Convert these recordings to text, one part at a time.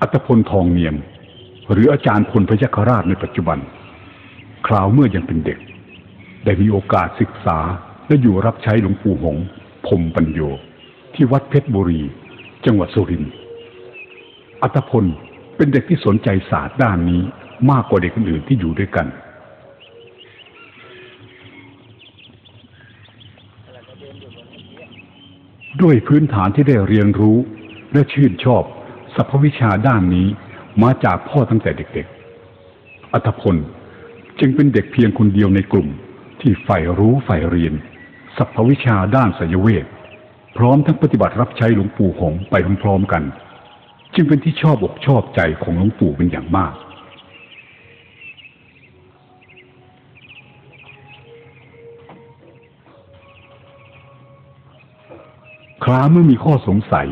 อัตพลทองเนียม หรืออาจารย์พลพยัคฆราชในปัจจุบัน คราวเมื่อยังเป็นเด็ก ได้มีโอกาสศึกษาและอยู่รับใช้หลวงปู่หงพรมปัญโยที่วัดเพชรบุรี จังหวัดสุรินทร์อัตพลเป็นเด็กที่สนใจศาสตร์ด้านนี้มากกว่าเด็กคนอื่นที่อยู่ด้วยกัน ด้วยพื้นฐานที่ได้เรียนรู้และชื่นชอบ สรรพวิชาด้านนี้มาจากพ่อตั้งแต่เด็กๆ อัตพลจึงเป็นเด็กเพียงคนเดียวในกลุ่ม ที่ใฝ่รู้ใฝ่เรียนสรรพวิชาด้านสยเวทพร้อมทั้งปฏิบัติรับใช้หลวงปู่หงไปพร้อมๆกัน จึงเป็นที่ชอบอกชอบใจของหลวงปู่เป็นอย่างมาก คราเมื่อมีข้อสงสัย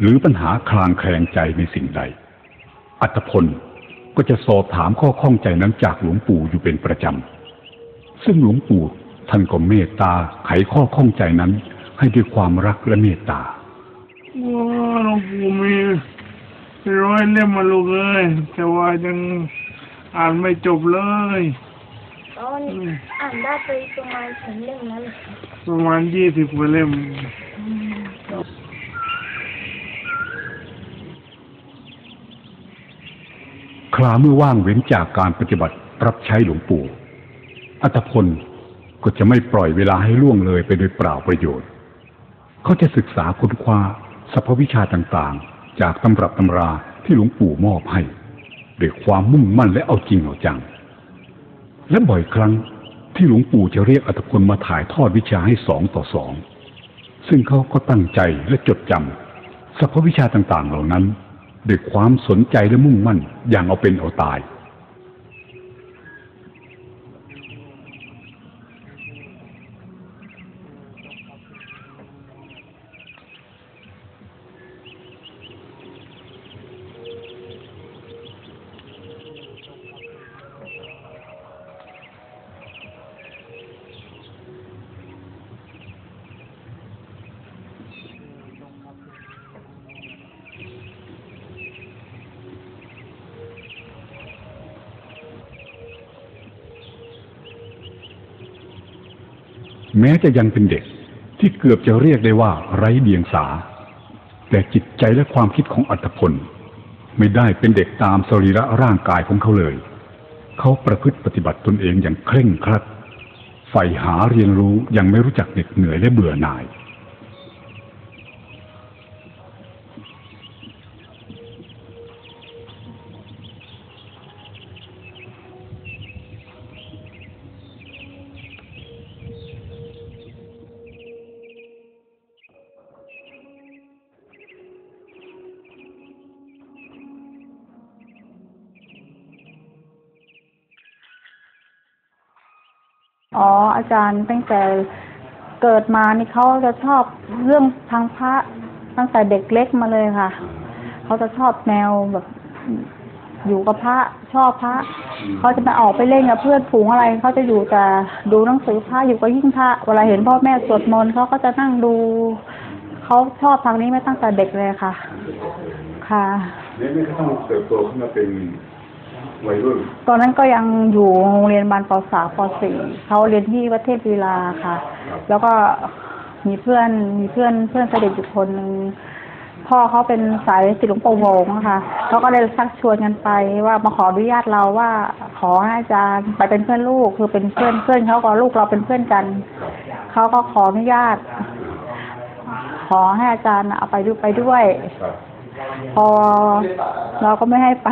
หรือปัญหาคลางแคลงใจในสิ่งใด อัตพลก็จะสอบถามข้อข้องใจนั้นจากหลวงปู่อยู่เป็นประจำ ซึ่งหลวงปู่ท่านก็เมตตาไขข้อข้องใจนั้น ให้ด้วยความรักและเมตตาว้าหลวงปู่มีร้อยเล่มมาลูกเอ้ยแต่ว่ายังอ่านไม่จบเลยตอนอ่านได้ไปประมาณถึงเล่มนั้นเลยประมาณยี่สิบกว่าเล่ม คลาเมื่อว่างเว้นจากการปฏิบัติรับใช้หลวงปู่ อัตพลก็จะไม่ปล่อยเวลาให้ล่วงเลยไปโดยเปล่าประโยชน์ เขาจะศึกษาค้นคว้าสรรพวิชาต่างๆ จากตำรับตำราที่หลวงปู่มอบให้ด้วยความมุ่งมั่นและเอาจริงเอาจัง และบ่อยครั้งที่หลวงปู่จะเรียกอัตพลมาถ่ายทอดวิชาให้สองต่อสอง ซึ่งเขาก็ตั้งใจและจดจำสรรพวิชาต่างๆ เหล่านั้น ด้วยความสนใจและมุ่งมั่นอย่างเอาเป็นเอาตาย แม้จะยังเป็นเด็กที่เกือบจะเรียกได้ว่าไร้เดียงสา แต่จิตใจและความคิดของอัตพลไม่ได้เป็นเด็กตามสรีระร่างกายของเขาเลย เขาประพฤติปฏิบัติตนเองอย่างเคร่งครัดใฝ่หาเรียนรู้ยังไม่รู้จักเหน็ดเหนื่อยและเบื่อหน่าย อ๋อ อาจารย์ตั้งแต่เกิดมานี่เขาจะชอบเรื่องทางพระตั้งแต่เด็กเล็กมาเลยค่ะเขาจะชอบแนวแบบ อยู่กับพระชอบพระเขาจะไปออกไปเล่นกับเพื่อนฝูงอะไรเขาจะอยู่แต่ดูหนังสือพระอยู่กับยิ่งพระเวลาเห็นพ่อแม่สวดมนต์เขาก็จะนั่งดูเขาชอบทางนี้มาตั้งแต่เด็กเลยค่ะ ค่ะ นี่ไม่ต้องเติบโตขึ้นมาเป็น วัยรุ่น ตอนนั้นก็ยังอยู่โรงเรียนบานปสามปสี่เขาเรียนที่วัดเทพวีลาค่ะแล้วก็มีเพื่อนมีเพื่อนเพื่อนสนิทอยู่คนหนึ่งพ่อเขาเป็นสายศิลป์หลวงปู่โหงนะคะเขาก็เลยชักชวนกันไปว่ามาขออนุญาตเราว่าขอให้อาจารย์ไปเป็นเพื่อนลูกคือเป็นเพื่อนเพื่อนเขากับลูกเราเป็นเพื่อนกันเขาก็ขออนุญาต ขอให้อาจารย์เอาไปดูไปด้วย พอเราก็ไม่ให้ไป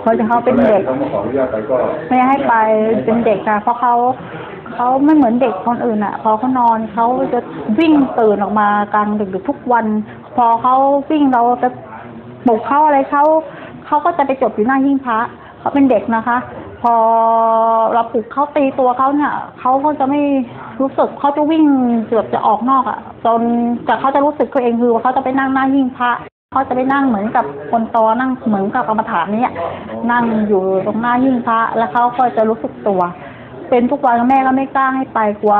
เพราะเขาเป็นเด็กเขามาขออนุญาตไปก็ไม่ให้ไปเป็นเด็กค่ะเพราะเขาเขาไม่เหมือนเด็กคนอื่นอะ พอเขานอนเขาจะวิ่งตื่นออกมากลางดึกๆทุกวัน พอเขาวิ่งเราจะปลุกเขาอะไรเขาเขาก็จะไปจบอยู่หน้าหิ้งพระเขาเป็นเด็กนะคะ พอเราปลุกเขาตีตัวเขาเนี่ยเขาก็จะไม่รู้สึกเขาจะวิ่งเกือบจะออกนอกอะ จนแต่เขาจะรู้สึกตัวเองคือว่าเขาจะไปนั่งหน้าหิ้งพระ เขาจะไปนั่งเหมือนกับคนโตนั่งเหมือนกับกรรมฐานเนี่ยนั่งอยู่ตรงหน้าหิ้งพระแล้วเขาก็จะรู้สึกตัวพเป็นทุกวันแม่ก็ไม่กล้าให้ไปกลัว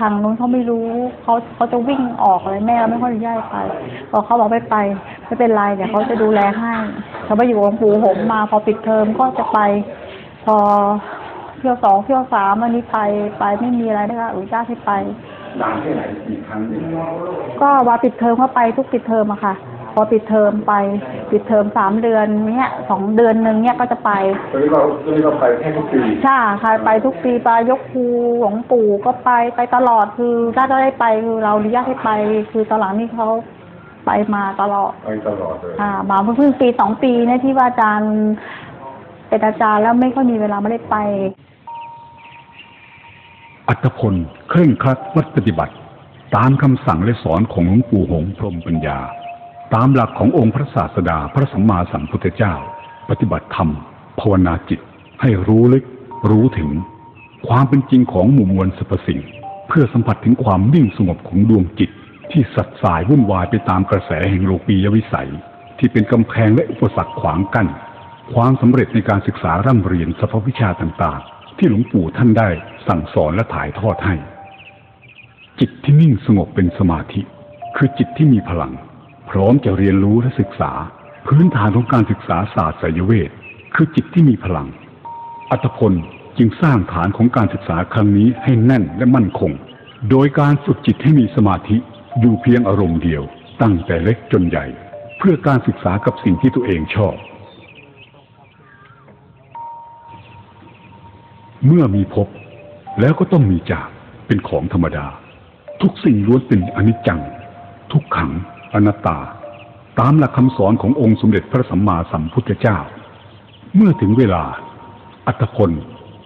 ทางนู้นเขาไม่รู้เขาเขาจะวิ่งออกอะไรแม่ก็ไม่ค่อยอนุญาตให้ไปพอเขาบอกไม่ไปไม่เป็นไรเดี๋ยวเขาจะดูแลให้เขาไปอยู่กับหลวงปู่หงส์มา พอปิดเทอมก็จะไป พอเที่ยวสองเที่ยวสามวันนี้ไปไปไม่มีอะไรนะคะอนุญาตให้ไปนานแค่ไหนกี่ครั้งเนี่ยก็ว่าปิดเทอมก็ไปทุกปิดเทอมอะค่ะ พอปิดเทอมไป ปิดเทอมสามเดือนเนี้ยสองเดือนหนึ่งเนี้ยก็จะไปตอนนี้เราตอนนี้เราไปแค่ทุกปีใช่ค่ะไปทุกปีไปยกครูหลวงปู่ก็ไปไปตลอดคือถ้าจะได้ไปคือเราอนุญาตให้ไป คือตอนหลังนี่เขาไปมาตลอดไปตลอดเลยอ่ามาเพิ่งปีสองปีเนี่ยที่ว่าอาจารย์เป็นอาจารย์แล้วไม่ค่อยมีเวลาไม่ได้ไป อัตพลเคร่งครัดวัดปฏิบัติ ตามคำสั่งและสอนของหลวงปู่หงส์พรหมปัญญา ตามหลักขององค์พระศาสดาพระสัมมาสัมพุทธเจ้า ปฏิบัติธรรม ภาวนาจิต ให้รู้ลึก รู้ถึง ความเป็นจริงของหมู่มวลสรรพสิ่ง เพื่อสัมผัสถึงความนิ่งสงบของดวงจิต ที่สัดสายวุ่นวายไปตามกระแสแห่งโลกียวิสัย ที่เป็นกำแพงและอุปสรรคขวางกัน้นความสำเร็จในการศึกษาร่ำเรียนสรรพวิชาต่างๆ ที่หลวงปู่ท่านได้สั่งสอนและถ่ายทอดให้ จิตที่นิ่งสงบเป็นสมาธิ คือจิตที่มีพลัง พร้อมจะเรียนรู้และศึกษา พื้นฐานของการศึกษาศาสตร์ไสยเวทคือจิตที่มีพลัง อัตพลจึงสร้างฐานของการศึกษาครั้งนี้ให้แน่นและมั่นคง โดยการฝึกจิตให้มีสมาธิอยู่เพียงอารมณ์เดียว ตั้งแต่เล็กจนใหญ่ เพื่อการศึกษากับสิ่งที่ตัวเองชอบ เมื่อมีพบแล้วก็ต้องมีจากเป็นของธรรมดา ทุกสิ่งล้วนเป็นอนิจจัง ทุกขัง อนัตตา ตามหลักคำสอนขององค์สมเด็จพระสัมมาสัมพุทธเจ้า เมื่อถึงเวลา อัตพล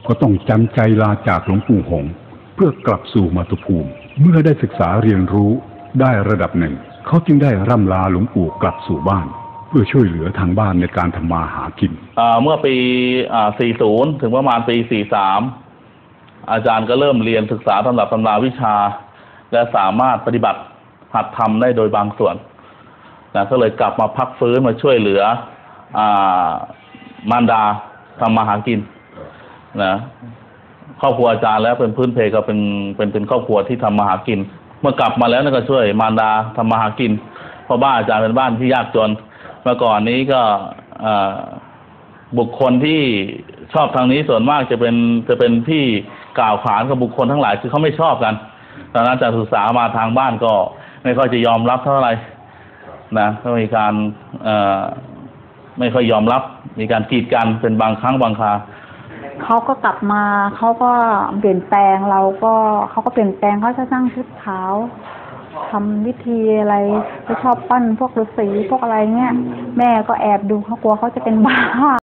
ก็ต้องจำใจลาจากหลวงปู่หง เพื่อกลับสู่มาตุภูมิ เมื่อได้ศึกษาเรียนรู้ได้ระดับหนึ่ง เขาจึงได้ร่ำลาหลวงปู่กลับสู่บ้าน เพื่อช่วยเหลือทางบ้านในการทำมาหากินเมื่อปีอ40 ถึงประมาณปี 43 อาจารย์ก็เริ่มเรียนศึกษาตำรับตำราวิชา และสามารถปฏิบัติ หัดทำได้โดยบางส่วนนะก็เลยกลับมาพักฟื้นมาช่วยเหลืออามารดาทำมาหากินนะครอบครัวอาจารย์แล้วเป็นพื้นเพก็เป็นเป็นเป็นครอบครัวที่ทำมาหากิน เมื่อกลับมาแล้วนั่ก็ช่วยมารดาทำมาหากิน เพราะบ้านอาจารย์เป็นบ้านที่ยากจน เมื่อก่อนนี้ก็อ่อบุคคลที่ชอบทางนี้ส่วนมากจะเป็นจะเป็นที่กล่าวขานกับบุคคลทั้งหลายคือเขาไม่ชอบกันดังนั้นจากศึกษามาทางบ้านก็ ไม่ค่อยจะยอมรับเท่าไหร่นะก็มีการอไม่ค่อยยอมรับ มีการกีดกันเป็นบางครั้งบางคราเขาก็กลับมาเขาก็เปลี่ยนแปลงเราก็เขาก็เปลี่ยนแปลงเขาจะนั่งชุดขาวทำวิธีอะไรเขาชอบปั้นพวกฤาษีพวกอะไรเงี้ย แม่ก็แอบดูเขากลัวเขาจะเป็นบ้า